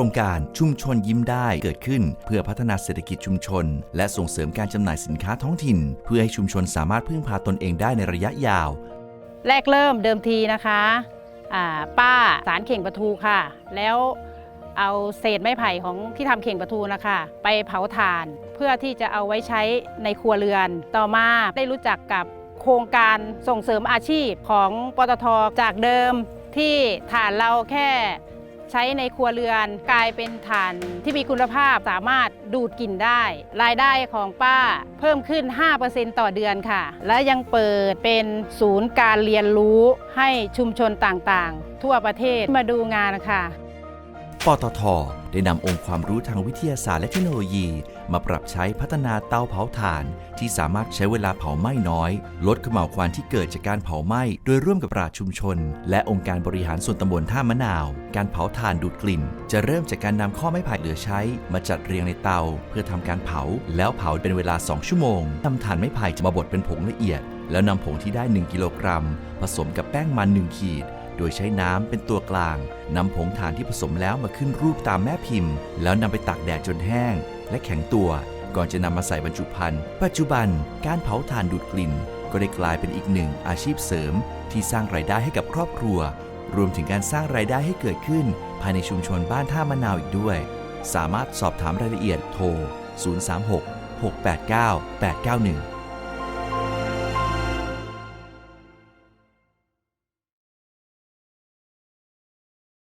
ครงการชุมชนยิ้มได้เกิดขึ้น เพื่อพัฒนาเศรษฐกิจชุมชน และส่งเสริมการจำหน่ายสินค้าท้องถิ่น เพื่อให้ชุมชนสามารถพึ่งพาตนเองได้ในระยะยาว แรกเริ่มเดิมทีนะคะป้าสารเข่งปลาทูค่ะ แล้วเอาเศษไม้ไผ่ของที่ทำเข่งปลาทูนะคะ ไปเผาถ่านเพื่อที่จะเอาไว้ใช้ในครัวเรือน ต่อมาได้รู้จักกับโครงการส่งเสริมอาชีพของปตทจากเดิมที่ถ่านเราแค่ ใช้ในครัวเรือนกลายเป็นฐานที่มีคุณภาพสามารถดูดกลิ่นได้ รายได้ของป้าเพิ่มขึ้น 5%ต่อเดือนค่ะ และยังเปิดเป็นศูนย์การเรียนรู้ให้ชุมชนต่างๆ ทั่วประเทศมาดูงานค่ะ ปตท ได้นำองค์ความรู้ทางวิทยาศาสตร์และเทคโนโลยี มาปรับใช้พัฒนาเตาเผาถ่าน ที่สามารถใช้เวลาเผาไหม้น้อย ลดขม่าวควันที่เกิดจากการเผาไหม้ โดยร่วมกับปราชชุมชน และองค์การบริหารส่วนตำบลท่ามะนาว การเผาถ่านดูดกลิ่น จะเริ่มจากการนำข้อไม้ไผ่เหลือใช้ มาจัดเรียงในเตา เพื่อทำการเผา แล้วเผาเป็นเวลา 2 ชั่วโมงนำถ่านไม้ไผ่จะมาบดเป็นผงละเอียด แล้วนำผงที่ได้ 1 กิโลกรัม ผสมกับแป้งมัน 1 ขีด โดยใช้น้ำเป็นตัวกลางนำผงถ่านที่ผสมแล้วมาขึ้นรูปตามแม่พิมพ์ แล้วนำไปตากแดดจนแห้ง และแข็งตัว ก่อนจะนำมาใส่บรรจุภัณฑ์ปัจจุบันการเผาถ่านดูดกลิ่น ก็ได้กลายเป็นอีกหนึ่งอาชีพเสริม ที่สร้างรายได้ให้กับครอบครัว รวมถึงการสร้างรายได้ให้เกิดขึ้น ภายในชุมชนบ้านท่ามะนาวอีกด้วย สามารถสอบถามรายละเอียดโทร 036 689 891